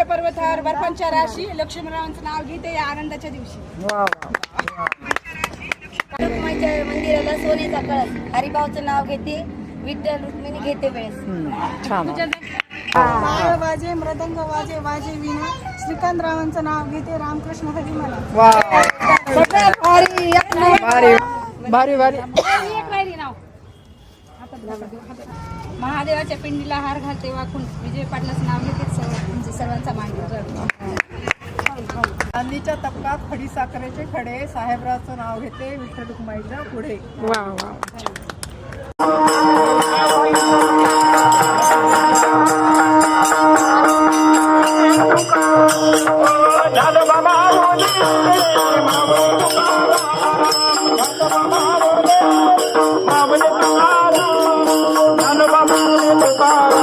पंचपर्वतावर बर्फांच्या राशी लक्ष्मणरावांचं नाव घेते या आनंदाच्या दिवशी. वा वा. रखुमाईच्या मंदिराला सोन्याचा कळस. हरिभाऊचं नाव घेते विठ्ठल रुक्मिणी घेते वेळेस. छान. टाळ वाजे मृदंग वाजे वाजे विना श्रीकांतरावांचं नाव घेते रामकृष्ण हरी मला वा भारी भारी भारी. महादेवाच्या पिंडीला हार घालते वाकून विजय पाटलाचं नाव घेते म्हणजे सर्वांचा मान चांदीच्या तपकात खडी साखरेचे खडे साहेबरावचं नाव घेते विठ्ठल रुक्माईच्या पुढे. वा वा झालं बाबा Bye.